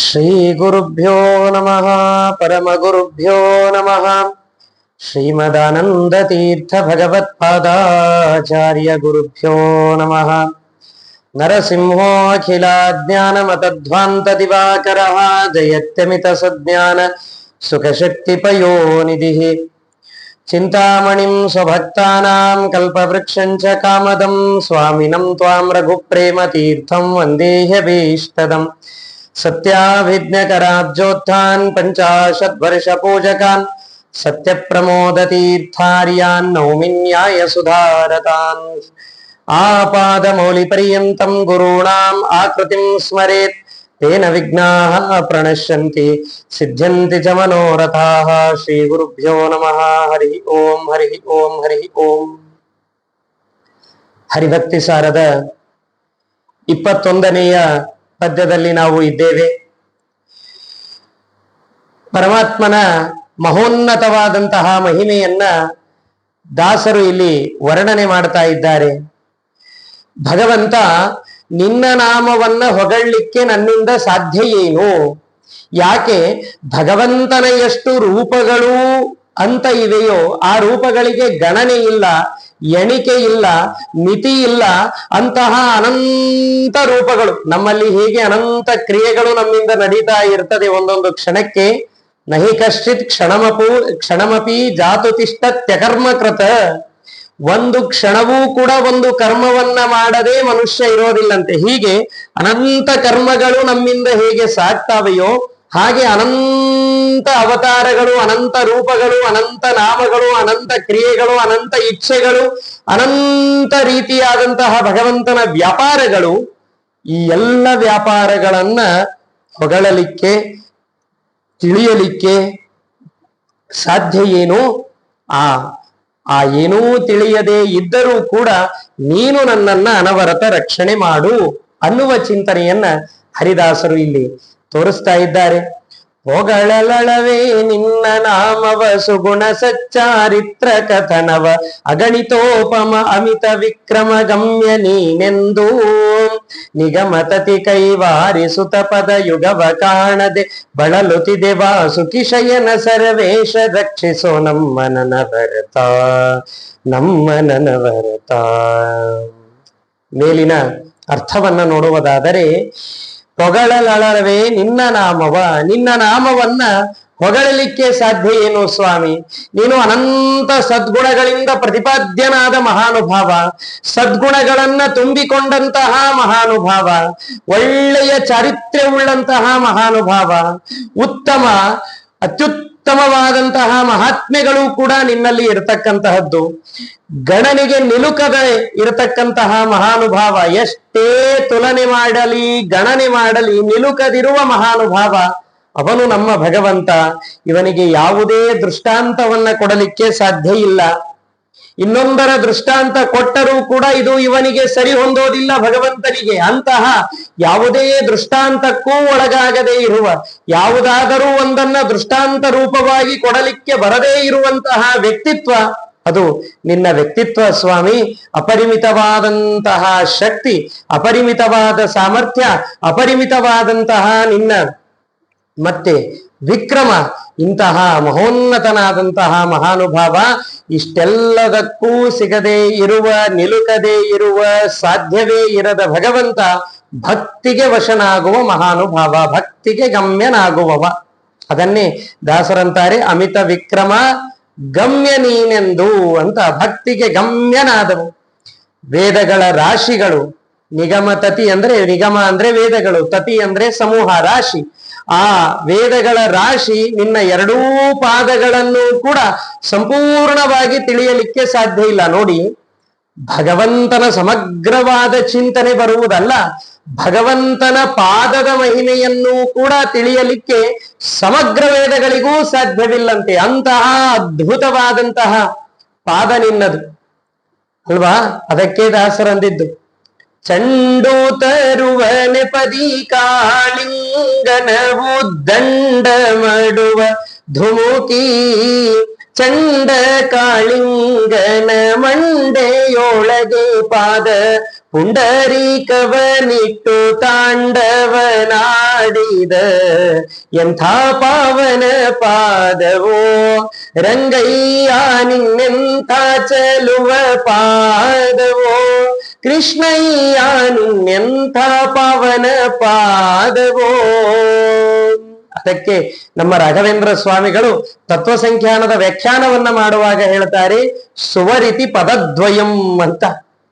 श्रीगुरुभ्यो नमः परमगुरुभ्यो नमः श्रीमदानन्दतीर्थभगवत्पादाचार्यगुरुभ्यो नमः नरसिंहोऽखिलाज्ञानमतध्वान्तदिवाकरः जयत्यमितसज्ञान सुखशक्तिपयोनिधिः चिन्तामणिं स्वभक्तानां कल्पवृक्षं च कामदं स्वामिनं त्वां रघुप्रेमतीर्थं वन्देह्यभीष्टदम् सत्याभिज्ञकराब्जोत्थान् पञ्चाशद्वर्षपूजकान् सत्यप्रमोदतीर्थार्यान् नौमिन्याय सुधारतान् आपादमौलिपर्यन्तं गुरूणाम् आकृतिं स्मरेत् तेन विघ्नाः प्रणश्यन्ति सिद्ध्यन्ति च मनोरथाः श्रीगुरुभ्यो नमः हरि ಓಂ ಹರಿ ಓಂ ಹರಿ ಓಂ ಹರಿಭಕ್ತಿ ಸಾರದ ಇಪ್ಪತ್ತೊಂದನೆಯ ಪದ್ಯದಲ್ಲಿ ನಾವು ಇದ್ದೇವೆ. ಪರಮಾತ್ಮನ ಮಹೋನ್ನತವಾದಂತಹ ಮಹಿಮೆಯನ್ನ ದಾಸರು ಇಲ್ಲಿ ವರ್ಣನೆ ಮಾಡ್ತಾ ಇದ್ದಾರೆ. ಭಗವಂತ, ನಿನ್ನ ನಾಮವನ್ನ ಹೊಗಳ್ಲಿಕ್ಕೆ ನನ್ನಿಂದ ಸಾಧ್ಯ ಏನು? ಯಾಕೆ ಭಗವಂತನ ಎಷ್ಟು ರೂಪಗಳು ಅಂತ ಇದೆಯೋ ಆ ರೂಪಗಳಿಗೆ ಗಣನೆ ಇಲ್ಲ, ಎಣಿಕೆ ಇಲ್ಲ, ಮಿತಿ ಇಲ್ಲ, ಅಂತಹ ಅನಂತ ರೂಪಗಳು. ನಮ್ಮಲ್ಲಿ ಹೀಗೆ ಅನಂತ ಕ್ರಿಯೆಗಳು ನಮ್ಮಿಂದ ನಡೀತಾ ಇರ್ತದೆ ಒಂದೊಂದು ಕ್ಷಣಕ್ಕೆ. ನಹಿ ಕಶ್ಚಿತ್ ಕ್ಷಣಮಪು, ಕ್ಷಣಮಪಿ ಜಾತು ತ್ಯಕರ್ಮಕೃತ. ಕೃತ ಒಂದು ಕ್ಷಣವೂ ಕೂಡ ಒಂದು ಕರ್ಮವನ್ನ ಮಾಡದೆ ಮನುಷ್ಯ ಇರೋದಿಲ್ಲಂತೆ. ಹೀಗೆ ಅನಂತ ಕರ್ಮಗಳು ನಮ್ಮಿಂದ ಹೇಗೆ ಸಾಗ್ತಾವೆಯೋ, ಹಾಗೆ ಅನಂತ ಅವತಾರಗಳು, ಅನಂತ ರೂಪಗಳು, ಅನಂತ ನಾಮಗಳು, ಅನಂತ ಕ್ರಿಯೆಗಳು, ಅನಂತ ಇಚ್ಛೆಗಳು, ಅನಂತ ರೀತಿಯಾದಂತಹ ಭಗವಂತನ ವ್ಯಾಪಾರಗಳು, ಈ ಎಲ್ಲ ವ್ಯಾಪಾರಗಳನ್ನ ಹೊಗಳಲಿಕ್ಕೆ ತಿಳಿಯಲಿಕ್ಕೆ ಸಾಧ್ಯ ಏನು, ಆ ಆ ಏನೂ ತಿಳಿಯದೆ ಇದ್ದರೂ ಕೂಡ ನೀನು ನನ್ನನ್ನ ಅನವರತ ರಕ್ಷಣೆ ಮಾಡು ಅನ್ನುವ ಚಿಂತನೆಯನ್ನ ಹರಿದಾಸರು ಇಲ್ಲಿ ತೋರಿಸ್ತಾ ಇದ್ದಾರೆ. ಹೊಗಳಲಳವೇ ನಿನ್ನ ನಾಮವ ಸುಗುಣ ಸಚ್ಚಾರಿತ್ರ ಕಥನವ. ಅಗಣಿತೋಪಮ ಅಮಿತ ವಿಕ್ರಮ ಗಮ್ಯ ನೀನೆಂದು. ನಿಗಮತತಿ ಕೈವಾರಿಸುತ ಪದ ಯುಗವ ಕಾಣದೆ ಬಳಲುತಿದೆ ವಾಸುಕಿ ಶಯನ ಸರ್ವೇಶ ರಕ್ಷಿಸೋ ನಮ್ಮ ನನವರತ ನಮ್ಮ ನನವರತ ಮೇಲಿನ ಅರ್ಥವನ್ನ ನೋಡುವುದಾದರೆ ಹೊಗಳಲಳವೇ ನಿನ್ನ ನಾಮವ, ನಿನ್ನ ನಾಮವನ್ನ ಹೊಗಳಲಿಕ್ಕೆ ಸಾಧ್ಯ ಏನು ಸ್ವಾಮಿ? ನೀನು ಅನಂತ ಸದ್ಗುಣಗಳಿಂದ ಪ್ರತಿಪಾದ್ಯನಾದ ಮಹಾನುಭಾವ, ಸದ್ಗುಣಗಳನ್ನ ತುಂಬಿಕೊಂಡಂತಹ ಮಹಾನುಭಾವ, ಒಳ್ಳೆಯ ಚಾರಿತ್ರ್ಯವುಳ್ಳಂತಹ ಮಹಾನುಭಾವ, ಉತ್ತಮ ಅತ್ಯುತ್ತಮವಾದಂತಹ ಮಹಾತ್ಮೆಗಳು ಕೂಡ ನಿನ್ನಲ್ಲಿ ಇರತಕ್ಕಂತಹದ್ದು. ಗಣನಿಗೆ ನಿಲುಕದೆ ಇರತಕ್ಕಂತಹ ಮಹಾನುಭಾವ ಎಷ್ಟೇ ತುಲನೆ ಮಾಡಲಿ, ಗಣನೆ ಮಾಡಲಿ, ನಿಲುಕದಿರುವ ಮಹಾನುಭಾವ ಅವನು ನಮ್ಮ ಭಗವಂತ. ಇವನಿಗೆ ಯಾವುದೇ ದೃಷ್ಟಾಂತವನ್ನ ಕೊಡಲಿಕ್ಕೆ ಸಾಧ್ಯ ಇಲ್ಲ. ಇನ್ನೊಂದರ ದೃಷ್ಟಾಂತ ಕೊಟ್ಟರೂ ಕೂಡ ಇದು ಇವನಿಗೆ ಸರಿ ಹೊಂದೋದಿಲ್ಲ ಭಗವಂತನಿಗೆ. ಅಂತಹ ಯಾವುದೇ ದೃಷ್ಟಾಂತಕ್ಕೂ ಒಳಗಾಗದೇ ಇರುವ, ಯಾವುದಾದರೂ ಒಂದನ್ನ ದೃಷ್ಟಾಂತ ರೂಪವಾಗಿ ಕೊಡಲಿಕ್ಕೆ ಬರದೇ ಇರುವಂತಹ ವ್ಯಕ್ತಿತ್ವ, ಅದು ನಿನ್ನ ವ್ಯಕ್ತಿತ್ವ ಸ್ವಾಮಿ. ಅಪರಿಮಿತವಾದಂತಹ ಶಕ್ತಿ, ಅಪರಿಮಿತವಾದ ಸಾಮರ್ಥ್ಯ, ಅಪರಿಮಿತವಾದಂತಹ ನಿನ್ನ ಮತ್ತೆ ವಿಕ್ರಮ, ಇಂತಹ ಮಹೋನ್ನತನಾದಂತಹ ಮಹಾನುಭಾವ, ಇಷ್ಟೆಲ್ಲದಕ್ಕೂ ಸಿಗದೆ ಇರುವ, ನಿಲುಕದೆ ಇರುವ, ಸಾಧ್ಯವೇ ಇರದ ಭಗವಂತ ಭಕ್ತಿಗೆ ವಶನಾಗುವ ಮಹಾನುಭಾವ, ಭಕ್ತಿಗೆ ಗಮ್ಯನಾಗುವವ. ಅದನ್ನೇ ದಾಸರಂತಾರೆ, ಅಮಿತ ವಿಕ್ರಮ, ಗಮ್ಯ ನೀನೆಂದು ಅಂತ ಭಕ್ತಿಗೆ ಗಮ್ಯನಾದವು. ವೇದಗಳ ರಾಶಿಗಳು, ನಿಗಮ ತತಿ ಅಂದ್ರೆ ನಿಗಮ ಅಂದ್ರೆ ವೇದಗಳು, ತತಿ ಅಂದ್ರೆ ಸಮೂಹ ರಾಶಿ. ಆ ವೇದಗಳ ರಾಶಿ ನಿನ್ನ ಎರಡೂ ಪಾದಗಳನ್ನು ಕೂಡ ಸಂಪೂರ್ಣವಾಗಿ ತಿಳಿಯಲಿಕ್ಕೆ ಸಾಧ್ಯ ಇಲ್ಲ. ನೋಡಿ, ಭಗವಂತನ ಸಮಗ್ರವಾದ ಚಿಂತನೆ ಬರುವುದಲ್ಲ, ಭಗವಂತನ ಪಾದದ ಮಹಿಮೆಯನ್ನು ಕೂಡ ತಿಳಿಯಲಿಕ್ಕೆ ಸಮಗ್ರ ವೇದಗಳಿಗೂ ಸಾಧ್ಯವಿಲ್ಲಂತೆ. ಅಂತಹ ಅದ್ಭುತವಾದಂತಹ ಪಾದ ನಿನ್ನದು. ಅಲ್ವಾ? ಅದಕ್ಕೆ ದಾಸರಂದಿದ್ದು. ಚಂಡು ತರುವ ನೆಪದಿ ಕಾಳಿಂಗನವು ದಂಡ ಮಾಡುವ ಧುಮುಕಿ ಚಂಡ ಕಾಳಿಂಗನ ಮಂಡೆಯೊಳಗೆ ಪಾದ ಪುಂಡರೀಕವನಿಟ್ಟು ತಾಂಡವನಾಡಿ ಮಾಡಿದ ಎಂಥ ಪಾವನ ಪಾದವೋ ರಂಗಯ್ಯ ನಿನ್ನೆಂಥ ಚಲುವ ಪಾದವೋ ಕೃಷ್ಣಯ್ಯ ಪವನ ಪಾವನ ಪಾದವೋ? ಅದಕ್ಕೆ ನಮ್ಮ ರಾಘವೇಂದ್ರ ಸ್ವಾಮಿಗಳು ತತ್ವ ಸಂಖ್ಯಾನದ ವ್ಯಾಖ್ಯಾನವನ್ನ ಮಾಡುವಾಗ ಹೇಳ್ತಾರೆ, ಸುವರಿತಿ ಪದದ್ವಯಂ ಅಂತ.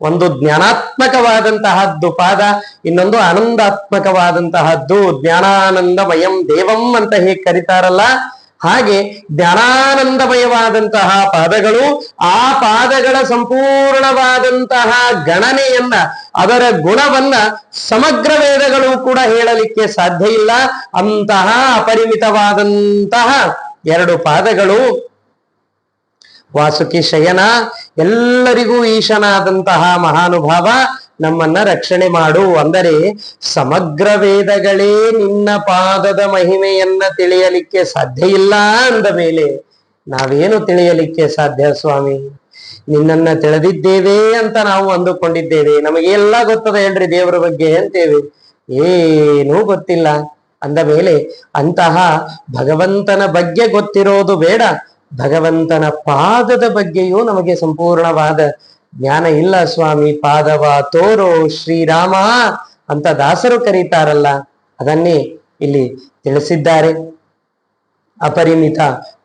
ಒಂದು ಜ್ಞಾನಾತ್ಮಕವಾದಂತಹದ್ದು ಪಾದ, ಇನ್ನೊಂದು ಆನಂದಾತ್ಮಕವಾದಂತಹದ್ದು ಜ್ಞಾನಾನಂದಮಯಂ ದೇವಂ ಅಂತ ಹೇಗೆ ಕರೀತಾರಲ್ಲ. ಹಾಗೆ ಧ್ಯಾನಾನಂದಮಯವಾದಂತಹ ಪಾದಗಳು ಆ ಪಾದಗಳ ಸಂಪೂರ್ಣವಾದಂತಹ ಗಣನೆಯನ್ನ ಅದರ ಗುಣವನ್ನ ಸಮಗ್ರ ವೇದಗಳು ಕೂಡ ಹೇಳಲಿಕ್ಕೆ ಸಾಧ್ಯ ಇಲ್ಲ. ಅಂತಹ ಅಪರಿಮಿತವಾದಂತಹ ಎರಡು ಪಾದಗಳು. ವಾಸುಕಿ ಶಯನ, ಎಲ್ಲರಿಗೂ ಈಶನಾದಂತಹ ಮಹಾನುಭಾವ. ನಮ್ಮನ್ನ ರಕ್ಷಣೆ ಮಾಡು ಅಂದರೆ ಸಮಗ್ರ ವೇದಗಳೇ ನಿನ್ನ ಪಾದದ ಮಹಿಮೆಯನ್ನ ತಿಳಿಯಲಿಕ್ಕೆ ಸಾಧ್ಯ ಇಲ್ಲ ಅಂದ ಮೇಲೆ ನಾವೇನು ತಿಳಿಯಲಿಕ್ಕೆ ಸಾಧ್ಯ ಸ್ವಾಮಿ? ನಿನ್ನನ್ನ ತಿಳಿದಿದ್ದೇವೆ ಅಂತ ನಾವು ಅಂದುಕೊಂಡಿದ್ದೇವೆ. ನಮಗೆಲ್ಲ ಗೊತ್ತದ ಹೇಳ್ರಿ ದೇವರ ಬಗ್ಗೆ ಅಂತೇವೆ ಏನೂ ಗೊತ್ತಿಲ್ಲ. ಅಂದ ಮೇಲೆ ಅಂತಹ ಭಗವಂತನ ಬಗ್ಗೆ ಗೊತ್ತಿರೋದು ಬೇಡ. ಭಗವಂತನ ಪಾದದ ಬಗ್ಗೆಯೂ ನಮಗೆ ಸಂಪೂರ್ಣವಾದ ಜ್ಞಾನ ಇಲ್ಲ ಸ್ವಾಮಿ, ಪಾದವ ತೋರೋ ಶ್ರೀರಾಮ ಅಂತ ದಾಸರು ಕರೀತಾರಲ್ಲ, ಅದನ್ನೇ ಇಲ್ಲಿ ತಿಳಿಸಿದ್ದಾರೆ. ಅಪರಿಮಿತ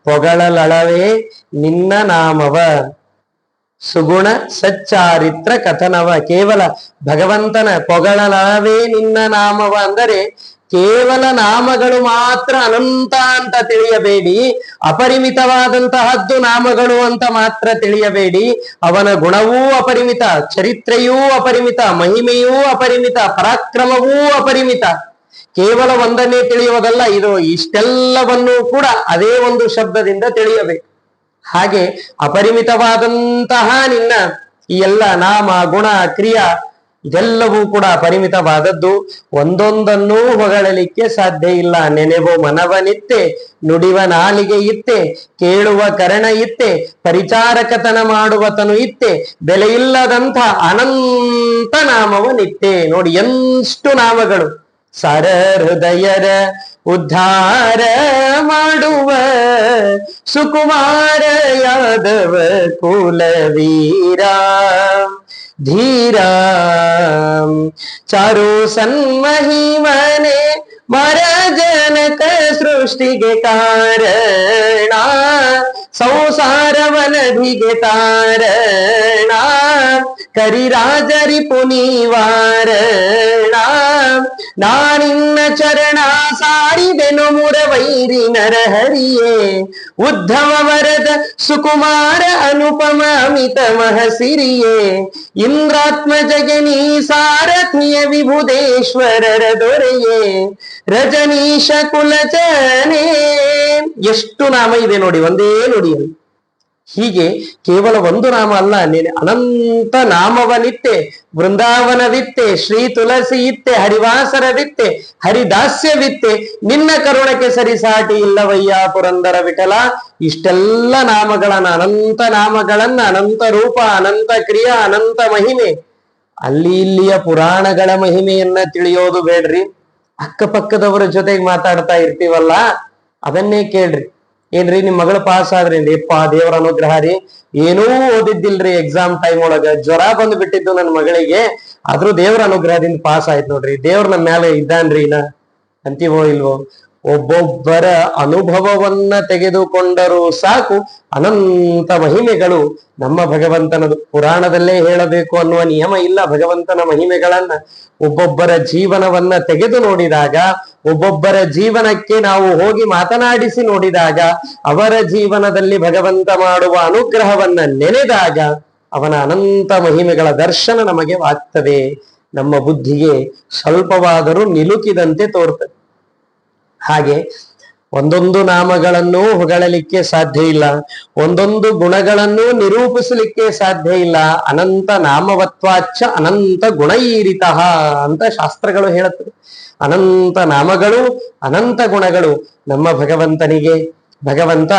ಪೊಗಳಲಳವೇ ನಿನ್ನ ನಾಮವ. ಸುಗುಣ ಸಚ್ಚಾರಿತ್ರ ಕಥನವ. ಕೇವಲ ಭಗವಂತನ ಪೊಗಳಲಳವೇ ನಿನ್ನ ನಾಮವ ಅಂದರೆ ಕೇವಲ ನಾಮಗಳು ಮಾತ್ರ ಅನಂತ ಅಂತ ತಿಳಿಯಬೇಡಿ, ಅಪರಿಮಿತವಾದಂತಹದ್ದು ನಾಮಗಳು ಅಂತ ಮಾತ್ರ ತಿಳಿಯಬೇಡಿ. ಅವನ ಗುಣವೂ ಅಪರಿಮಿತ, ಚರಿತ್ರೆಯೂ ಅಪರಿಮಿತ, ಮಹಿಮೆಯೂ ಅಪರಿಮಿತ, ಪರಾಕ್ರಮವೂ ಅಪರಿಮಿತ. ಕೇವಲ ಒಂದನ್ನೇ ತಿಳಿಯುವುದಲ್ಲ, ಇದು ಇಷ್ಟೆಲ್ಲವನ್ನೂ ಕೂಡ ಅದೇ ಒಂದು ಶಬ್ದದಿಂದ ತಿಳಿಯಬೇಕು. ಹಾಗೆ ಅಪರಿಮಿತವಾದಂತಹ ನಿನ್ನ ಈ ಎಲ್ಲ ನಾಮ, ಗುಣ, ಕ್ರಿಯಾ ಇದೆಲ್ಲವೂ ಕೂಡ ಪರಿಮಿತವಾದದ್ದು. ಒಂದೊಂದನ್ನೂ ಹೊಗಳಲಿಕ್ಕೆ ಸಾಧ್ಯ ಇಲ್ಲ. ನೆನೆವು ಮನವನಿತ್ತೆ, ನುಡಿವ ನಾಲಿಗೆ ಇತ್ತೆ, ಕೇಳುವ ಕರಣ ಇತ್ತೆ, ಪರಿಚಾರಕತನ ಮಾಡುವತನು ಇತ್ತೆ, ಬೆಲೆಯಿಲ್ಲದಂಥ ಅನಂತ ನಾಮವನಿತ್ತೆ. ನೋಡಿ ಎಷ್ಟು ನಾಮಗಳು. ಸರ ಹೃದಯರ ಉದ್ಧಾರ ಮಾಡುವ ಸುಕುಮಾರ ಯಾದವ ಕುಲವೀರ. ಧೀರ ಚಾರು ಸನ್ಮಹಿಮನೆ ಮರ ಜನಕ ಸೃಷ್ಟಿಗೆ ಕಾರಣ ಸಂಸಾರವನಧಿಗೆ ತಾರಣ ಕರಿರಾಜರಿ ಪುನೀವಾರ ನಾನಿನ್ನ ಚರಣ ಸಾರಿದೆನು ಮುರವೈರಿ ನರಹರಿಯೇ. ಉದ್ಧವ ವರದ ಸುಕುಮಾರ ಅನುಪಮ ಅಮಿತ ಮಹಸಿರಿಯೇ. ಇಂದ್ರಾತ್ಮ ಜಗನಿ ಸಾರಥಿಯ ವಿಭುದೇಶ್ವರರ ದೊರೆಯೇ. ರಜನೀಶ ಕುಲಚನೇ ಎಷ್ಟು ನಾಮ ಇದೆ ನೋಡಿ, ಒಂದೇ ನೋಡಿ ಅಲ್ಲಿ. ಹೀಗೆ ಕೇವಲ ಒಂದು ನಾಮ ಅಲ್ಲ, ನೀನು ಅನಂತ ನಾಮವನಿತ್ತೆ, ವೃಂದಾವನವಿತ್ತೆ, ಶ್ರೀ ತುಳಸಿ ಇತ್ತೆ ಹರಿವಾಸರವಿತ್ತೆ, ಹರಿದಾಸ್ಯವಿತ್ತೆ, ನಿನ್ನ ಕರುಣಕ್ಕೆ ಸರಿಸಾಟಿ ಇಲ್ಲವಯ್ಯ, ಪುರಂದರ ವಿಠಲ. ಇಷ್ಟೆಲ್ಲ ನಾಮಗಳನ್ನ, ಅನಂತ ನಾಮಗಳನ್ನ, ಅನಂತ ರೂಪ, ಅನಂತ ಕ್ರಿಯಾ, ಅನಂತ ಮಹಿಮೆ. ಅಲ್ಲಿ ಇಲ್ಲಿಯ ಪುರಾಣಗಳ ಮಹಿಮೆಯನ್ನ ತಿಳಿಯೋದು ಬೇಡ್ರಿ. ಅಕ್ಕಪಕ್ಕದವರ ಜೊತೆಗೆ ಮಾತಾಡ್ತಾ ಇರ್ತೀವಲ್ಲ, ಅದನ್ನೇ ಕೇಳ್ರಿ. ಏನ್ರಿ ನಿಮ್ ಮಗಳು ಪಾಸ್ ಆದ್ರೇನ್ರಿ? ಯಪ್ಪ ದೇವರ ಅನುಗ್ರಹ ರೀ. ಏನೂ ಓದಿದ್ದಿಲ್ರಿ ಎಕ್ಸಾಮ್ ಟೈಮ್ ಒಳಗ. ಜ್ವರ ಬಂದು ಬಿಟ್ಟಿದ್ದು ನನ್ನ ಮಗಳಿಗೆ. ಆದ್ರೂ ದೇವರ ಅನುಗ್ರಹದಿಂದ ಪಾಸ್ ಆಯ್ತು ನೋಡ್ರಿ. ದೇವ್ರ ನಮ್ಮ ಮೇಲೆ ಇದ್ದಾನ್ರಿ ಇನ್ನ. ಅಂತೀವೋ ಇಲ್ವೋ? ಒಬ್ಬೊಬ್ಬರ ಅನುಭವವನ್ನ ತೆಗೆದುಕೊಂಡರೂ ಸಾಕು. ಅನಂತ ಮಹಿಮೆಗಳು ನಮ್ಮ ಭಗವಂತನದು. ಪುರಾಣದಲ್ಲೇ ಹೇಳಬೇಕು ಅನ್ನುವ ನಿಯಮ ಇಲ್ಲ ಭಗವಂತನ ಮಹಿಮೆಗಳನ್ನ. ಒಬ್ಬೊಬ್ಬರ ಜೀವನವನ್ನ ತೆಗೆದು ನೋಡಿದಾಗ, ಒಬ್ಬೊಬ್ಬರ ಜೀವನಕ್ಕೆ ನಾವು ಹೋಗಿ ಮಾತನಾಡಿಸಿ ನೋಡಿದಾಗ, ಅವರ ಜೀವನದಲ್ಲಿ ಭಗವಂತ ಮಾಡುವ ಅನುಗ್ರಹವನ್ನ ನೆನೆದಾಗ ಅವನ ಅನಂತ ಮಹಿಮೆಗಳ ದರ್ಶನ ನಮಗೆ ಆಗ್ತದೆ. ನಮ್ಮ ಬುದ್ಧಿಗೆ ಸ್ವಲ್ಪವಾದರೂ ನಿಲುಕಿದಂತೆ ತೋರ್ತದೆ. ಹಾಗೆ ಒಂದೊಂದು ನಾಮಗಳನ್ನು ಹೊಗಳಲಿಕ್ಕೆ ಸಾಧ್ಯ ಇಲ್ಲ, ಒಂದೊಂದು ಗುಣಗಳನ್ನು ನಿರೂಪಿಸಲಿಕ್ಕೆ ಸಾಧ್ಯ ಇಲ್ಲ. ಅನಂತ ನಾಮವತ್ವಾಚ್ಛ ಅನಂತ ಗುಣೈರಿತ ಅಂತ ಶಾಸ್ತ್ರಗಳು ಹೇಳುತ್ತವೆ. ಅನಂತ ನಾಮಗಳು ಅನಂತ ಗುಣಗಳು ನಮ್ಮ ಭಗವಂತನಿಗೆ. ಭಗವಂತ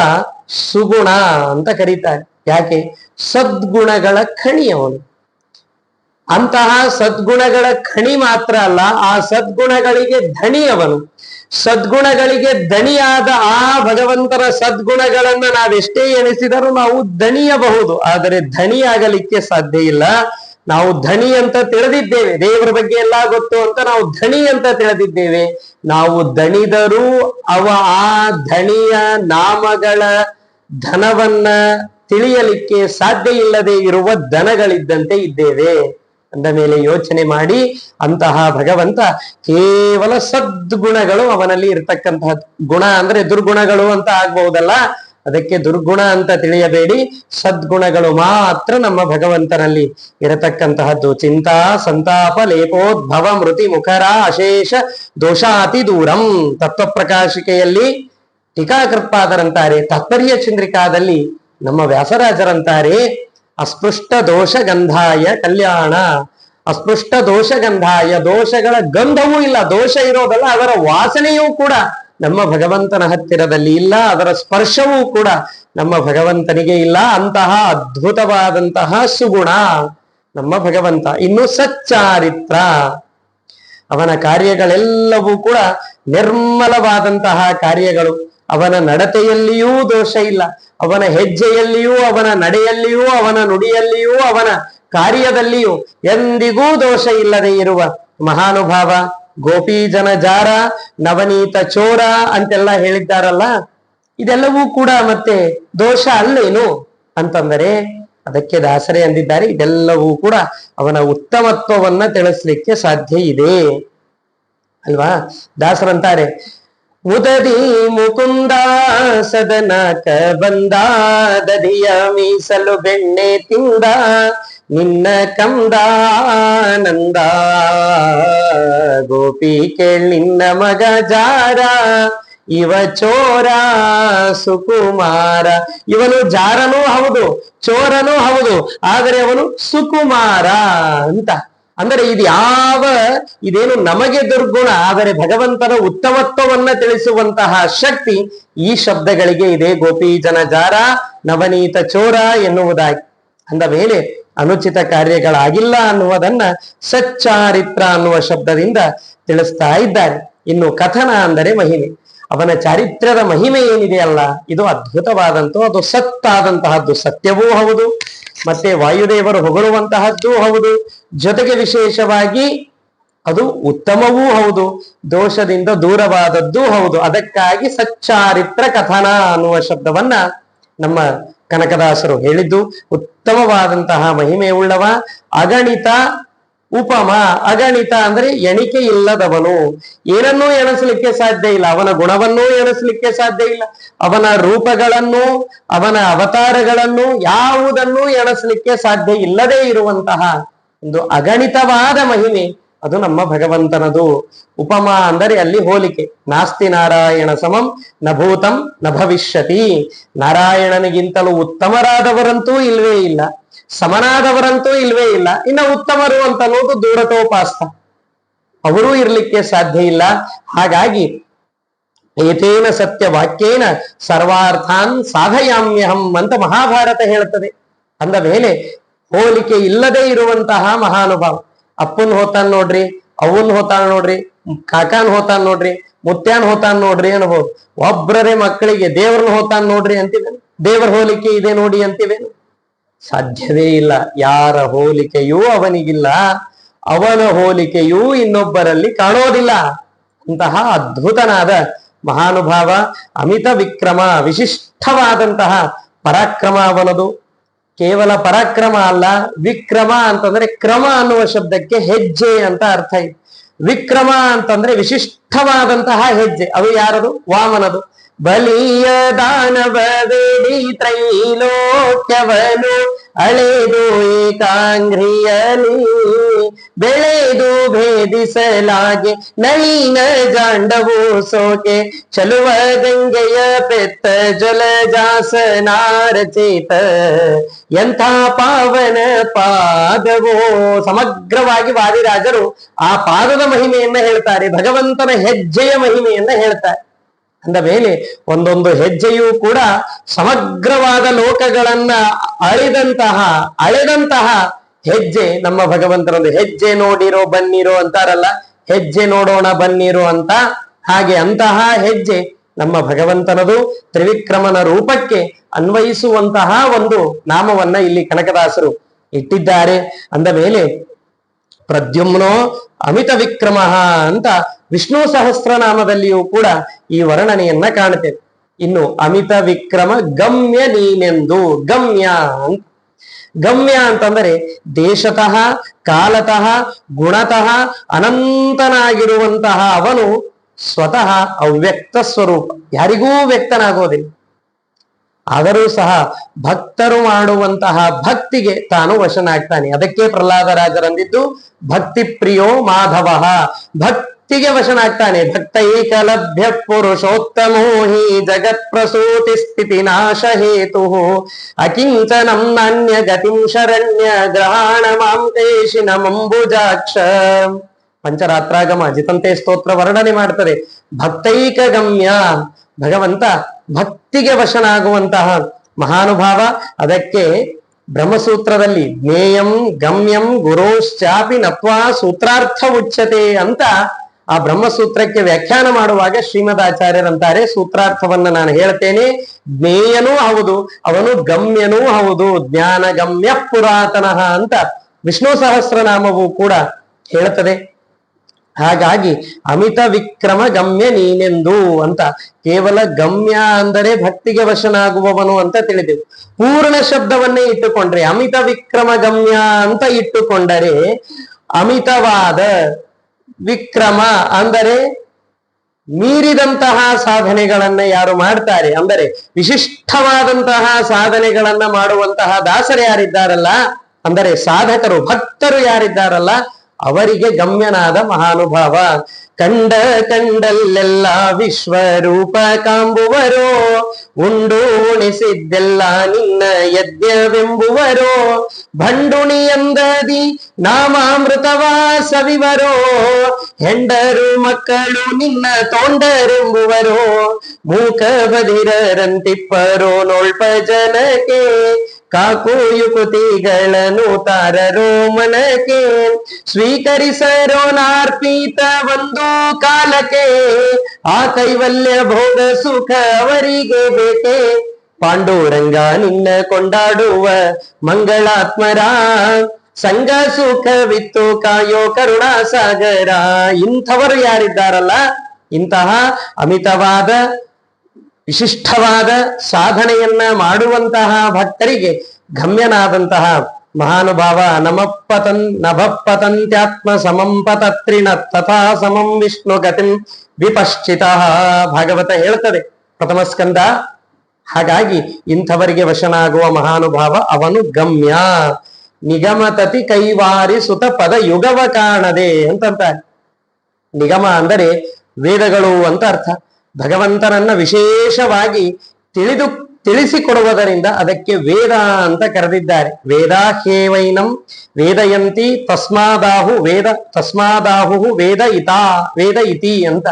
ಸುಗುಣ ಅಂತ ಕರೀತಾರೆ. ಯಾಕೆ? ಸದ್ಗುಣಗಳ ಖಣಿ ಅವನು ಅಂತಹ ಸದ್ಗುಣಗಳ ಖಣಿ ಮಾತ್ರ ಅಲ್ಲ, ಆ ಸದ್ಗುಣಗಳಿಗೆ ಧಣಿ ಸದ್ಗುಣಗಳಿಗೆ ದಣಿಯಾದ ಆ ಭಗವಂತರ ಸದ್ಗುಣಗಳನ್ನ ನಾವೆಷ್ಟೇ ಎಣಿಸಿದರೂ ನಾವು ದಣಿಯಬಹುದು ಆದರೆ ಧಣಿಯಾಗಲಿಕ್ಕೆ ಸಾಧ್ಯ ಇಲ್ಲ. ನಾವು ಧಣಿ ಅಂತ ತಿಳಿದಿದ್ದೇವೆ. ದೇವರ ಬಗ್ಗೆ ಎಲ್ಲ ಗೊತ್ತು ಅಂತ ನಾವು ಧಣಿ ಅಂತ ತಿಳಿದಿದ್ದೇವೆ. ನಾವು ದಣಿದರೂ ಅವ ಆ ಧಣಿಯ ನಾಮಗಳ ಧನವನ್ನ ತಿಳಿಯಲಿಕ್ಕೆ ಸಾಧ್ಯ ಇಲ್ಲದೆ ಇರುವ ದನಗಳಿದ್ದಂತೆ ಇದ್ದೇವೆ. ಅಂದ ಮೇಲೆ ಯೋಚನೆ ಮಾಡಿ ಅಂತಹ ಭಗವಂತ ಕೇವಲ ಸದ್ಗುಣಗಳು ಅವನಲ್ಲಿ ಇರ್ತಕ್ಕಂತಹ ಗುಣ ಅಂದ್ರೆ ದುರ್ಗುಣಗಳು ಅಂತ ಆಗ್ಬಹುದಲ್ಲ? ಅದಕ್ಕೆ ದುರ್ಗುಣ ಅಂತ ತಿಳಿಯಬೇಡಿ. ಸದ್ಗುಣಗಳು ಮಾತ್ರ ನಮ್ಮ ಭಗವಂತನಲ್ಲಿ ಇರತಕ್ಕಂತಹದ್ದು. ಚಿಂತಾ, ಸಂತಾಪ, ಲೇಪೋದ್ಭವ, ಮೃತಿ ಮುಖರ ಅಶೇಷ ದೋಷಾತಿ, ದೂರಂ. ತತ್ವಪ್ರಕಾಶಿಕೆಯಲ್ಲಿ ಟೀಕಾಕೃತ್ಪಾದರಂತಾರೆ. ತಾತ್ಪರ್ಯ ಚಂದ್ರಿಕಾದಲ್ಲಿ ನಮ್ಮ ವ್ಯಾಸರಾಜರಂತಾರೆ. ಅಸ್ಪೃಷ್ಟ ದೋಷ ಗಂಧಾಯ ಕಲ್ಯಾಣ. ಅಸ್ಪೃಷ್ಟ ದೋಷ ಗಂಧಾಯ ದೋಷಗಳ ಗಂಧವೂ ಇಲ್ಲ, ದೋಷ ಇರೋದಲ್ಲ, ಅದರ ವಾಸನೆಯೂ ಕೂಡ ನಮ್ಮ ಭಗವಂತನ ಹತ್ತಿರದಲ್ಲಿ ಇಲ್ಲ, ಅದರ ಸ್ಪರ್ಶವೂ ಕೂಡ ನಮ್ಮ ಭಗವಂತನಿಗೆ ಇಲ್ಲ. ಅಂತಹ ಅದ್ಭುತವಾದಂತಹ ಸುಗುಣ ನಮ್ಮ ಭಗವಂತ. ಇನ್ನು ಸಚ್ಚಾರಿತ್ರ. ಅವನ ಕಾರ್ಯಗಳೆಲ್ಲವೂ ಕೂಡ ನಿರ್ಮಲವಾದಂತಹ ಕಾರ್ಯಗಳು. ಅವನ ನಡತೆಯಲ್ಲಿಯೂ ದೋಷ ಇಲ್ಲ. ಅವನ ಹೆಜ್ಜೆಯಲ್ಲಿಯೂ, ಅವನ ನಡೆಯಲ್ಲಿಯೂ, ಅವನ ನುಡಿಯಲ್ಲಿಯೂ, ಅವನ ಕಾರ್ಯದಲ್ಲಿಯೂ ಎಂದಿಗೂ ದೋಷ ಇಲ್ಲದೆ ಇರುವ ಮಹಾನುಭಾವ ಗೋಪಿ ಜನ ಜಾರ, ನವನೀತ ಚೋರ ಅಂತೆಲ್ಲ ಹೇಳಿದ್ದಾರಲ್ಲ, ಇದೆಲ್ಲವೂ ಕೂಡ ಮತ್ತೆ ದೋಷ ಅಲ್ಲೇನು? ಅಂತಂದರೆ ಅದಕ್ಕೆ ದಾಸರೇ ಅಂದಿದ್ದಾರೆ, ಇದೆಲ್ಲವೂ ಕೂಡ ಅವನ ಉತ್ತಮತ್ವವನ್ನ ತಿಳಿಸ್ಲಿಕ್ಕೆ ಸಾಧ್ಯ ಇದೆ. ಅಲ್ವಾ? ದಾಸರಂತಾರೆ ಮುದದಿ ಮುಕುಂದ ಸದನಕ ಬಂದ ದದಿಯ ಮೀಸಲು ಬೆಣ್ಣೆ ತಿಂದ, ನಿನ್ನ ಕಂದಾನಂದ ಗೋಪಿ ಕೇಳ್ ನಿನ್ನ ಮಗ ಜಾರ, ಇವ ಚೋರ ಸುಕುಮಾರ. ಇವನು ಜಾರನೂ ಹೌದು, ಚೋರನೂ ಹೌದು, ಆದರೆ ಅವನು ಸುಕುಮಾರ ಅಂತ. ಅಂದರೆ ಇದು ಯಾವ, ಇದೇನು ನಮಗೆ ದುರ್ಗುಣ, ಆದರೆ ಭಗವಂತನ ಉತ್ತಮತ್ವವನ್ನ ತಿಳಿಸುವಂತಹ ಶಕ್ತಿ ಈ ಶಬ್ದಗಳಿಗೆ ಇದೆ. ಗೋಪಿ ಜನ ಜಾರ, ನವನೀತ ಚೋರ ಎನ್ನುವುದಾಗಿ. ಅಂದ ಮೇಲೆ ಅನುಚಿತ ಕಾರ್ಯಗಳಾಗಿಲ್ಲ ಅನ್ನುವುದನ್ನ ಸಚ್ಚಾರಿತ್ರ ಅನ್ನುವ ಶಬ್ದದಿಂದ ತಿಳಿಸ್ತಾ ಇದ್ದಾರೆ. ಇನ್ನು ಕಥನ ಅಂದರೆ ಮಹಿಮೆ. ಅವನ ಚಾರಿತ್ರ್ಯದ ಮಹಿಮೆ ಏನಿದೆಯಲ್ಲ ಇದು ಅದ್ಭುತವಾದಂತಹ ಅದು ಸತ್ತಾದಂತಹದ್ದು ಸತ್ಯವೂ ಹೌದು. ಮತ್ತೆ ವಾಯುದೇವರು ಹೊಗಳುವಂತಹದ್ದು ಹೌದು. ಜೊತೆಗೆ ವಿಶೇಷವಾಗಿ ಅದು ಉತ್ತಮವೂ ಹೌದು. ದೋಷದಿಂದ ದೂರವಾದದ್ದು ಹೌದು. ಅದಕ್ಕಾಗಿ ಸಚ್ಚಾರಿತ್ರ ಕಥನ ಅನ್ನುವ ಶಬ್ದವನ್ನ ನಮ್ಮ ಕನಕದಾಸರು ಹೇಳಿದ್ದು. ಉತ್ತಮವಾದಂತಹ ಮಹಿಮೆ ಉಳ್ಳವ ಅಗಣಿತ ಉಪಮ, ಅಗಣಿತ ಅಂದ್ರೆ ಎಣಿಕೆ ಇಲ್ಲದವನು. ಏನನ್ನೂ ಎಣಿಸಲಿಕ್ಕೆ ಸಾಧ್ಯ ಇಲ್ಲ. ಅವನ ಗುಣವನ್ನೂ ಎಣಿಸಲಿಕ್ಕೆ ಸಾಧ್ಯ ಇಲ್ಲ. ಅವನ ರೂಪಗಳನ್ನು, ಅವನ ಅವತಾರಗಳನ್ನು, ಯಾವುದನ್ನೂ ಎಣಿಸಲಿಕ್ಕೆ ಸಾಧ್ಯ ಇಲ್ಲದೆ ಇರುವಂತಹ ಒಂದು ಅಗಣಿತವಾದ ಮಹಿಮೆ, ಅದು ನಮ್ಮ ಭಗವಂತನದು. ಉಪಮ ಅಂದರೆ ಅಲ್ಲಿ ಹೋಲಿಕೆ. ನಾಸ್ತಿ ನಾರಾಯಣ ಸಮಂ ನಭೂತಂ ಭೂತಂ, ನ ಭವಿಷ್ಯತಿ. ನಾರಾಯಣನಿಗಿಂತಲೂ ಉತ್ತಮರಾದವರಂತೂ ಇಲ್ವೇ ಇಲ್ಲ. ಸಮನಾದವರಂತೂ ಇಲ್ವೇ ಇಲ್ಲ. ಇನ್ನ ಉತ್ತಮರು ಅಂತ ಅನ್ನೋದು ದೂರತೋಪಾಸ್ತ ಅವರೂ ಇರ್ಲಿಕ್ಕೆ ಸಾಧ್ಯ ಇಲ್ಲ. ಹಾಗಾಗಿ ಏತೇನ ಸತ್ಯ ವಾಕ್ಯೇನ ಸರ್ವಾರ್ಥಾನ್ ಸಾಧಯಾಮ್ಯಹಂ ಅಂತ ಮಹಾಭಾರತ ಹೇಳುತ್ತದೆ. ಅಂದ ಮೇಲೆ ಹೋಲಿಕೆ ಇಲ್ಲದೆ ಇರುವಂತಹ ಮಹಾನುಭಾವ. ಅಪ್ಪನ್ ಹೋತಾನ್ ನೋಡ್ರಿ ಅವನ್ ಹೋತಾನ್ ನೋಡ್ರಿ, ಕಾಕಾನ್ ಹೋತಾನ್ ನೋಡ್ರಿ, ಮುತ್ಯಾನ್ ಹೋತಾನ್ ನೋಡ್ರಿ ಅನ್ಬಹುದು ಒಬ್ರರೆ ಮಕ್ಕಳಿಗೆ ದೇವ್ರನ್ನ ಹೋತಾನ್ ನೋಡ್ರಿ ಅಂತಿವೆ ದೇವರ ಹೋಲಿಕೆ ಇದೆ ನೋಡಿ ಅಂತಿವೇನು ಸಾಧ್ಯವೇ ಇಲ್ಲ. ಯಾರ ಹೋಲಿಕೆಯೂ ಅವನಿಗಿಲ್ಲ. ಅವನ ಹೋಲಿಕೆಯೂ ಇನ್ನೊಬ್ಬರಲ್ಲಿ ಕಾಣೋದಿಲ್ಲ. ಅಂತಹ ಅದ್ಭುತನಾದ ಮಹಾನುಭಾವ ಅಮಿತ ವಿಕ್ರಮ ವಿಶಿಷ್ಟವಾದಂತಹ ಪರಾಕ್ರಮ ಅವನದು ಕೇವಲ ಪರಾಕ್ರಮ ಅಲ್ಲ, ವಿಕ್ರಮ ಅಂತಂದ್ರೆ ಕ್ರಮ ಅನ್ನುವ ಶಬ್ದಕ್ಕೆ ಹೆಜ್ಜೆ ಅಂತ ಅರ್ಥ ಇದೆ. ವಿಕ್ರಮ ಅಂತಂದ್ರೆ ವಿಶಿಷ್ಟವಾದಂತಹ ಹೆಜ್ಜೆ. ಅದು ಯಾರದು? ವಾಮನದು. ಬಲಿಯ ದಾನವೇ ತ್ರೈಲೋಕ್ಯವನು. ಅಳೆದು ಏಕಾಂಗ್ರಿಯಲಿ, ಬೆಳೆದು ಭೇದಿಸಲಾಗಿ, ನಳಿನ ಜಾಂಡವು ಸೋಕೆ, ಚಲುವ ಗಂಗೆಯ ಪೆತ್ತ ಜಲ ಜಾಸನಾರಚಿತ. ಎಂಥ ಪಾವನ ಪಾದವೋ? ಸಮಗ್ರವಾಗಿ ವಾದಿರಾಜರು ಆ ಪಾದದ ಮಹಿಮೆಯನ್ನ ಹೇಳ್ತಾರೆ, ಭಗವಂತನ ಹೆಜ್ಜೆಯ ಮಹಿಮೆಯನ್ನ ಹೇಳ್ತಾರೆ. ಅಂದ ಮೇಲೆ ಒಂದೊಂದು ಹೆಜ್ಜೆಯೂ ಕೂಡ ಸಮಗ್ರವಾದ ಲೋಕಗಳನ್ನ ಅಳಿದಂತಹ, ಅಳೆದಂತಹ ಹೆಜ್ಜೆ, ನಮ್ಮ ಭಗವಂತನೊಂದು ಹೆಜ್ಜೆ ನೋಡಿರೋ, ಬನ್ನಿರೋ ಅಂತಾರಲ್ಲ, ಹೆಜ್ಜೆ ನೋಡೋಣ, ಬನ್ನಿರೋ ಅಂತ ಹಾಗೆ ಅಂತಹ ಹೆಜ್ಜೆ ನಮ್ಮ ಭಗವಂತನದು ತ್ರಿವಿಕ್ರಮನ ರೂಪಕ್ಕೆ ಅನ್ವಯಿಸುವಂತಹ ಒಂದು ನಾಮವನ್ನ ಇಲ್ಲಿ ಕನಕದಾಸರು ಇಟ್ಟಿದ್ದಾರೆ. ಅಂದ ಮೇಲೆ ಪ್ರದ್ಯುಮ್ನೋ ಅಮಿತ ವಿಕ್ರಮ ಅಂತ ವಿಷ್ಣು ಸಹಸ್ರನಾಮದಲ್ಲಿಯೂ ಕೂಡ ಈ ವರ್ಣನೆಯನ್ನ ಕಾಣುತ್ತೇವೆ. ಇನ್ನು ಅಮಿತ ವಿಕ್ರಮ ಗಮ್ಯ ನೀನೆಂದು, ಗಮ್ಯ ಅಂತ. ಗಮ್ಯ ಅಂತಂದರೆ ದೇಶತಃ, ಕಾಲತಃ, ಗುಣತಃ, ಅನಂತನಾಗಿರುವಂತಹ ಅವನು ಸ್ವತಃ ಅವ್ಯಕ್ತ ಸ್ವರೂಪ. ಯಾರಿಗೂ ವ್ಯಕ್ತನಾಗೋದಿಲ್ಲ. ಆದರೂ ಸಹ ಭಕ್ತರು ಮಾಡುವಂತಹ ಭಕ್ತಿಗೆ ತಾನು ವಶನಾಗ್ತಾನೆ. ಅದಕ್ಕೆ ಪ್ರಹ್ಲಾದರಾಜರಂದಿದ್ದು, ಭಕ್ತಿ ಪ್ರಿಯೋ ಮಾಧವ. ಭಕ್ತಿಗೆ ವಶನಾಗ್ತಾನೆ. ಭಕ್ತ ಏಕಲಭ್ಯ ಪುರುಷೋತ್ತಮೋ ಹಿ ಜಗತ್ ಪ್ರಸೂತಿ ಸ್ಥಿತಿ ನಾಶ ಹೇತು. ಅಕಿಂಚನಂ ನಾಣ್ಯ ಗತಿಂ ಶರಣ್ಯ ಗ್ರಹಾಣ ಮಾಂ ತೇಶಿನ ಮಂಬುಜಾಕ್ಷ. ಪಂಚರಾತ್ರಾಗಮ ಜಿತಂತೆ ಸ್ತೋತ್ರ ವರ್ಣನೆ ಮಾಡ್ತಾರೆ ಭಕ್ತೈಕ ಗಮ್ಯ ಭಗವಂತ ಭಕ್ತಿಗೆ ವಶನಾಗುವಂತಹ ಮಹಾನುಭಾವ. ಅದಕ್ಕೆ ಬ್ರಹ್ಮಸೂತ್ರದಲ್ಲಿ ಜ್ಞೇಯಂ ಗಮ್ಯಂ ಗುರೋಶ್ಚಾಪಿ ನಪ್ವಾ ಸೂತ್ರಾರ್ಥ ಉಚ್ಚತೆ ಅಂತ ಆ ಬ್ರಹ್ಮಸೂತ್ರಕ್ಕೆ ವ್ಯಾಖ್ಯಾನ ಮಾಡುವಾಗ ಶ್ರೀಮದ್ ಆಚಾರ್ಯರಂತಾರೆ ಸೂತ್ರಾರ್ಥವನ್ನ ನಾನು ಹೇಳ್ತೇನೆ, ಜ್ಞೇಯನೂ ಹೌದು, ಅವನು ಗಮ್ಯನೂ ಹೌದು ಜ್ಞಾನ ಗಮ್ಯ ಪುರಾತನಃ ಅಂತ ವಿಷ್ಣು ಸಹಸ್ರನಾಮವು ಕೂಡ ಹೇಳುತ್ತದೆ ಹಾಗಾಗಿ ಅಮಿತ ವಿಕ್ರಮ ಗಮ್ಯ ನೀನೆಂದು ಅಂತ ಕೇವಲ ಗಮ್ಯ ಅಂದರೆ ಭಕ್ತಿಗೆ ವಶನಾಗುವವನು ಅಂತ ತಿಳಿದೆವು. ಪೂರ್ಣ ಶಬ್ದವನ್ನೇ ಇಟ್ಟುಕೊಂಡ್ರೆ ಅಮಿತ ವಿಕ್ರಮ ಗಮ್ಯ ಅಂತ ಇಟ್ಟುಕೊಂಡರೆ ಅಮಿತವಾದ ವಿಕ್ರಮ ಅಂದರೆ ಮೀರಿದಂತಹ ಸಾಧನೆಗಳನ್ನ ಯಾರು ಮಾಡ್ತಾರೆ? ಅಂದರೆ ವಿಶಿಷ್ಟವಾದಂತಹ ಸಾಧನೆಗಳನ್ನ ಮಾಡುವಂತಹ ದಾಸರು ಯಾರಿದ್ದಾರಲ್ಲ? ಅಂದರೆ ಸಾಧಕರು, ಭಕ್ತರು ಯಾರಿದ್ದಾರಲ್ಲ? ಅವರಿಗೆ ಗಮ್ಯನಾದ ಮಹಾನುಭಾವ ಕಂಡ ಕಂಡಲ್ಲೆಲ್ಲ ವಿಶ್ವರೂಪ ಕಾಂಬುವರೋ ಉಂಡು ಉಣಿಸಿದ್ದೆಲ್ಲ ನಿನ್ನ ಯಜ್ಞವೆಂಬುವರೋ ಭಂಡುಣಿಯಂದದಿ ನಾಮಾಮೃತವ ಸವಿವರೋ ಹೆಂಡರು ಮಕ್ಕಳು ನಿನ್ನ ತೋಂಡರೆಂಬುವರೋ ಮೂಕ ಬದಿರರಂತಿಪ್ಪರೋ ನೋಳ್ಪ ಜನಕ್ಕೆ ಕಾಕು ಯುಕುತಿಗಳನ್ನು ತಾರರೋ ಮನಕ್ಕೆ ಸ್ವೀಕರಿಸರೋ ನಾರ್ಪೀತ ಒಂದು ಕಾಲಕ್ಕೆ, ಆ ಕೈವಲ್ಯ ಭೋಗ ಸುಖ ಅವರಿಗೆ ಬೇಕೆ? ಪಾಂಡುರಂಗ ನಿನ್ನ ಕೊಂಡಾಡುವ ಮಂಗಳಾತ್ಮರ, ಸಂಘ ಸುಖವಿತ್ತು ಕಾಯೋ ಕರುಣಾ ಸಾಗರ ಇಂಥವರು ಯಾರಿದ್ದಾರಲ್ಲ? ಇಂತಹ ಅಮಿತವಾದ ವಿಶಿಷ್ಟವಾದ ಸಾಧನೆಯನ್ನ ಮಾಡುವಂತಹ ಭಕ್ತರಿಗೆ ಗಮ್ಯನಾದಂತಹ ಮಹಾನುಭಾವ ನಮಪ್ಪತನ್ ನಭಪ್ಪತಂತ್ಯಾತ್ಮ ಸಮಂ ಪತತ್ರಿಣ ತಥಾ ಸಮಂ ವಿಷ್ಣು ಗತಿಂ ವಿಪಶ್ಚಿತ ಭಾಗವತ ಹೇಳ್ತದೆ. ಪ್ರಥಮ ಸ್ಕಂದ. ಹಾಗಾಗಿ ಇಂಥವರಿಗೆ ವಶನಾಗುವ ಮಹಾನುಭಾವ ಅವನು ಗಮ್ಯ. ನಿಗಮತತಿ ಕೈವಾರಿ ಸುತ ಪದ ಯುಗವ ಕಾಣದೆ ಅಂತಂತ ನಿಗಮ ಅಂದರೆ ವೇದಗಳು ಅಂತ ಅರ್ಥ. ಭಗವಂತನನ್ನ ವಿಶೇಷವಾಗಿ ತಿಳಿದು, ತಿಳಿಸಿಕೊಡುವುದರಿಂದ ಅದಕ್ಕೆ ವೇದ ಅಂತ ಕರೆದಿದ್ದಾರೆ. ವೇದಾಹ್ಯೇವೈನಂ ವೇದಯಂತಿ ತಸ್ಮಾದಾಹು ವೇದ ತಸ್ಮಾದಾಹು ವೇದ ಇತಾ, ವೇದ ಇತಿ ಅಂತ.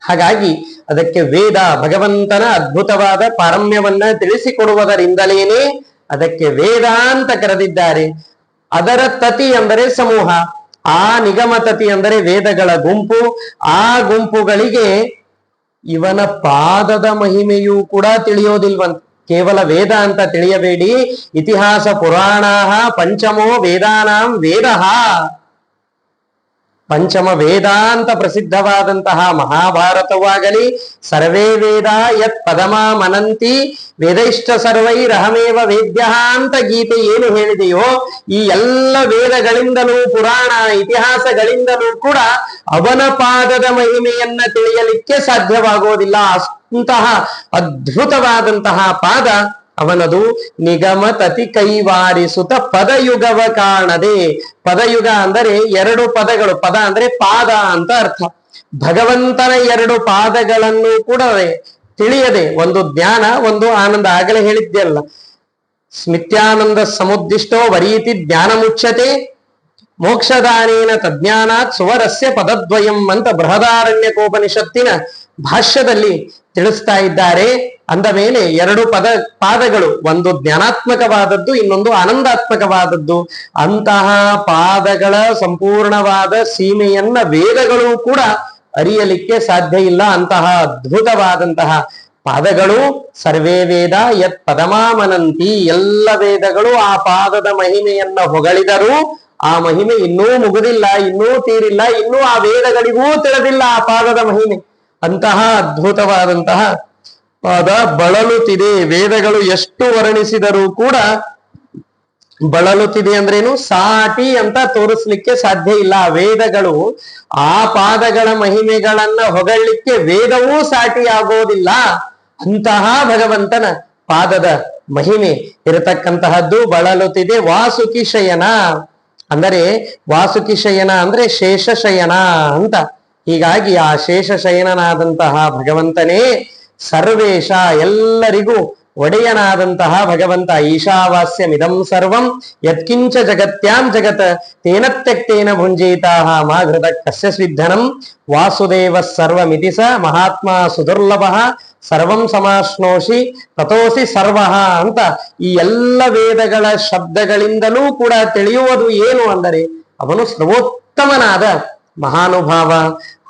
ಹಾಗಾಗಿ ಅದಕ್ಕೆ ವೇದ ಭಗವಂತನ ಅದ್ಭುತವಾದ ಪಾರಮ್ಯವನ್ನ ತಿಳಿಸಿಕೊಡುವುದರಿಂದಲೇನೆ ಅದಕ್ಕೆ ವೇದ ಅಂತ ಕರೆದಿದ್ದಾರೆ. ಅದರ ತತಿ ಅಂದರೆ ಸಮೂಹ. ಆ ನಿಗಮ ತತಿ ಅಂದರೆ ವೇದಗಳ ಗುಂಪು. ಆ ಗುಂಪುಗಳಿಗೆ ಇವನ ಪಾದದ ಮಹಿಮೆಯೂ ಕೂಡ ತಿಳಿಯೋದಿಲ್ವಂತ ಕೇವಲ ವೇದ ಅಂತ ತಿಳಿಯಬೇಡಿ. ಇತಿಹಾಸ ಪುರಾಣ ಪಂಚಮೋ ವೇದಾನಾಂ ವೇದ. ಪಂಚಮ ವೇದಾಂತ ಪ್ರಸಿದ್ಧವಾದಂತಹ ಮಹಾಭಾರತವಾಗಲಿ, ಸರ್ವೇ ವೇದ ಯತ್ ಪದಮ ಮನಂತಿ ವೇದೈಷ್ಟ ಸರ್ವೈರಹಮೇವ ವೇದ್ಯ ಅಂತ ಗೀತೆ ಏನು ಹೇಳಿದೆಯೋ, ಈ ಎಲ್ಲ ವೇದಗಳಿಂದಲೂ, ಪುರಾಣ ಇತಿಹಾಸಗಳಿಂದಲೂ ಕೂಡ ಅವನ ಪಾದದ ಮಹಿಮೆಯನ್ನ ತಿಳಿಯಲಿಕ್ಕೆ ಸಾಧ್ಯವಾಗೋದಿಲ್ಲ. ಅಂತಹ ಅದ್ಭುತವಾದಂತಹ ಪಾದ ಅವನದು ನಿಗಮ ತತಿ ಕೈವಾರಿಸುತ್ತ ಪದಯುಗವ ಕಾಣದೆ. ಪದಯುಗ ಅಂದರೆ ಎರಡು ಪದಗಳು. ಪದ ಅಂದ್ರೆ ಪಾದ ಅಂತ ಅರ್ಥ. ಭಗವಂತನ ಎರಡು ಪಾದಗಳನ್ನು ಕೂಡ ತಿಳಿಯದೆ. ಒಂದು ಜ್ಞಾನ, ಒಂದು ಆನಂದ. ಆಗಲೇ ಹೇಳಿದ್ದೆ ಅಲ್ಲ. ಸ್ಮಿತ್ಯಾನಂದ ಸಮುದ್ದಿಷ್ಟೋ ವರೀತಿ ಜ್ಞಾನ ಮುಚ್ಚತೆ ಮೋಕ್ಷದಾನೇನ ತಜ್ಞಾನಾತ್ ಸುವರಸ್ಯ ಪದದ್ವಯಂ ಅಂತ ಬೃಹದಾರಣ್ಯಕೋಪನಿಷತ್ತಿನ ಭಾಷ್ಯದಲ್ಲಿ ತಿಳಿಸ್ತಾ ಇದ್ದಾರೆ. ಅಂದ ಮೇಲೆ ಎರಡು ಪದ, ಪಾದಗಳು, ಒಂದು ಜ್ಞಾನಾತ್ಮಕವಾದದ್ದು, ಇನ್ನೊಂದು ಆನಂದಾತ್ಮಕವಾದದ್ದು. ಅಂತಹ ಪಾದಗಳ ಸಂಪೂರ್ಣವಾದ ಸೀಮೆಯನ್ನ ವೇದಗಳು ಕೂಡ ಅರಿಯಲಿಕ್ಕೆ ಸಾಧ್ಯ ಇಲ್ಲ. ಅಂತಹ ಅದ್ಭುತವಾದಂತಹ ಪಾದಗಳು ಸರ್ವೇ ವೇದ ಯತ್ ಪದಮಾಮನಂತಿ. ಎಲ್ಲ ವೇದಗಳು ಆ ಪಾದದ ಮಹಿಮೆಯನ್ನ ಹೊಗಳಿದರೂ ಆ ಮಹಿಮೆ ಇನ್ನೂ ಮುಗುದಿಲ್ಲ, ಇನ್ನೂ ತೀರಿಲ್ಲ, ಇನ್ನೂ ಆ ವೇದಗಳಿಗೂ ತಿಳಿದಿಲ್ಲ ಆ ಪಾದದ ಮಹಿಮೆ. ಅಂತಹ ಅದ್ಭುತವಾದಂತಹ ಪಾದ ಬಳಲುತ್ತಿದೆ. ವೇದಗಳು ಎಷ್ಟು ವರ್ಣಿಸಿದರೂ ಕೂಡ ಬಳಲುತ್ತಿದೆ ಅಂದ್ರೇನು? ಸಾಟಿ ಅಂತ ತೋರಿಸ್ಲಿಕ್ಕೆ ಸಾಧ್ಯ ಇಲ್ಲ. ವೇದಗಳು ಆ ಪಾದಗಳ ಮಹಿಮೆಗಳನ್ನ ಹೊಗಳಲಿಕ್ಕೆ ವೇದವೂ ಸಾಟಿ ಆಗೋದಿಲ್ಲ. ಅಂತಹ ಭಗವಂತನ ಪಾದದ ಮಹಿಮೆ ಇರತಕ್ಕಂತಹದ್ದು ಬಳಲುತ್ತಿದೆ ವಾಸುಕಿ ಶಯನ. ಅಂದರೆ ವಾಸುಕಿ ಶಯನ ಅಂದ್ರೆ ಶೇಷ ಶಯನ ಅಂತ. ಹೀಗಾಗಿ ಆ ಶೇಷ ಶಯನನಾದಂತಹ ಭಗವಂತನೇ ಸರ್ವೇಶ ಎಲ್ಲರಿಗೂ ಒಡೆಯನಾದಂತಹ ಭಗವಂತ ಈಶಾವಾಸ್ಯಮಿದಂ ಸರ್ವಂ, ಯತ್ಕಿಂಚ ಜಗತ್ಯಾಂ ಜಗತ್, ತೇನ ತ್ಯಕ್ತೇನ ಭುಂಜೀತಾಹ ಮಾ ಘೃತ ಕಸ್ಯ ಸ್ವಿಧನಂ ವಾಸುದೇವ ಸರ್ವಮಿತಿ ಸ ಮಹಾತ್ಮ ಸುದುರ್ಲಭ, ಸರ್ವಂ ಸಮಾಶ್ನೋಷಿ ತಥೋಸಿ ಸರ್ವ ಅಂತ ಈ ಎಲ್ಲ ವೇದಗಳ ಶಬ್ದಗಳಿಂದಲೂ ಕೂಡ ತಿಳಿಯುವುದು ಏನು ಅಂದರೆ, ಅವನು ಸರ್ವೋತ್ತಮನಾದ ಮಹಾನುಭಾವ.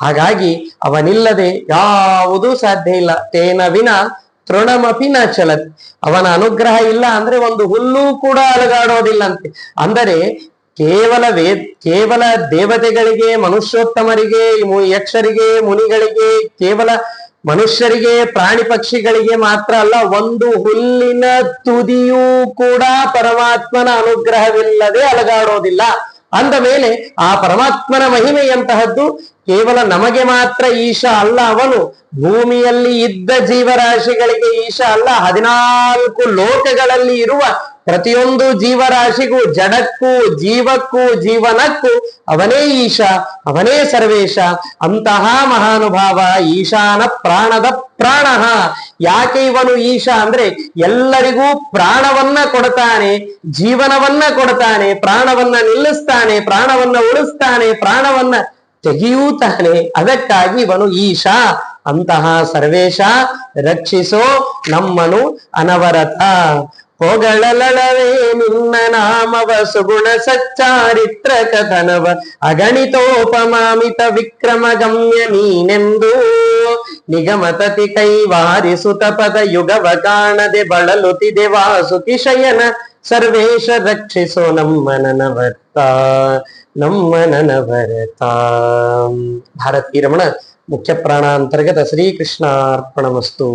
ಹಾಗಾಗಿ ಅವನಿಲ್ಲದೆ ಯಾವುದೂ ಸಾಧ್ಯ ಇಲ್ಲ. ತೇನ ವಿನ ತೃಣಮಪಿ ನ ಚಲತ್. ಅವನ ಅನುಗ್ರಹ ಇಲ್ಲ ಅಂದ್ರೆ ಒಂದು ಹುಲ್ಲು ಕೂಡ ಅಲಗಾಡೋದಿಲ್ಲಂತೆ. ಅಂದರೆ ಕೇವಲ ವೇ, ಕೇವಲ ದೇವತೆಗಳಿಗೆ, ಮನುಷ್ಯೋತ್ತಮರಿಗೆ ಯಕ್ಷರಿಗೆ, ಮುನಿಗಳಿಗೆ, ಕೇವಲ ಮನುಷ್ಯರಿಗೆ, ಪ್ರಾಣಿ ಪಕ್ಷಿಗಳಿಗೆ ಮಾತ್ರ ಅಲ್ಲ, ಒಂದು ಹುಲ್ಲಿನ ತುದಿಯೂ ಕೂಡ ಪರಮಾತ್ಮನ ಅನುಗ್ರಹವಿಲ್ಲದೆ ಅಲಗಾಡೋದಿಲ್ಲ. ಅಂದ ಮೇಲೆ ಆ ಪರಮಾತ್ಮನ ಮಹಿಮೆಯಂತಹದ್ದು ಕೇವಲ ನಮಗೆ ಮಾತ್ರ ಈಶ ಅಲ್ಲ. ಅವನು ಭೂಮಿಯಲ್ಲಿ ಇದ್ದ ಜೀವರಾಶಿಗಳಿಗೆ ಈಶ ಅಲ್ಲ. ಹದಿನಾಲ್ಕು ಲೋಕಗಳಲ್ಲಿ ಇರುವ ಪ್ರತಿಯೊಂದು ಜೀವರಾಶಿಗೂ ಜಡಕ್ಕೂ ಜೀವಕ್ಕೂ, ಜೀವನಕ್ಕೂ ಅವನೇ ಈಶ, ಅವನೇ ಸರ್ವೇಶ. ಅಂತಹ ಮಹಾನುಭಾವ ಈಶಾನ ಪ್ರಾಣದ ಪ್ರಾಣ. ಯಾಕೆ ಇವನು ಈಶ ಅಂದ್ರೆ ಎಲ್ಲರಿಗೂ ಪ್ರಾಣವನ್ನ ಕೊಡ್ತಾನೆ, ಜೀವನವನ್ನ ಕೊಡ್ತಾನೆ, ಪ್ರಾಣವನ್ನ ನಿಲ್ಲಿಸ್ತಾನೆ, ಪ್ರಾಣವನ್ನ ಉಳಿಸ್ತಾನೆ, ಪ್ರಾಣವನ್ನ ತೆಗೆಯೂತಾನೆ ಅದಕ್ಕಾಗಿ ಇವನು ಈಶ. ಅಂತಹ ಸರ್ವೇಶ ರಕ್ಷಿಸೋ ನಮ್ಮನು ಅನವರತ. ಹೊಗಳಲಳವೇ ನಿನ್ನ ನಾಮವ ಸುಗುಣ ಸಚ್ಚಾರಿತ್ರ ಕಥನವ. ಅಗಣಿತೋಪಮಾಮಿತ ವಿಕ್ರಮ ಗಮ್ಯ ನೀನೆಂದು. ನಿಗಮತತಿ ಕೈವಾರಿಸುತ ಪದ ಯುಗವ ಕಾಣದೆ ಬಳಲುತ್ತಿದೆ ವಾಸುಕಿ ಶಯನ. ಸರ್ವೇಶ ರಕ್ಷಿಸೋ ನಮ್ಮ ನನವರ್ತ, ನಮ್ಮ ನನವರತ. ಭಾರತೀ ರಮಣ ಮುಖ್ಯ ಪ್ರಾಣ ಅಂತರ್ಗತ ಶ್ರೀಕೃಷ್ಣಾರ್ಪಣಮಸ್ತು.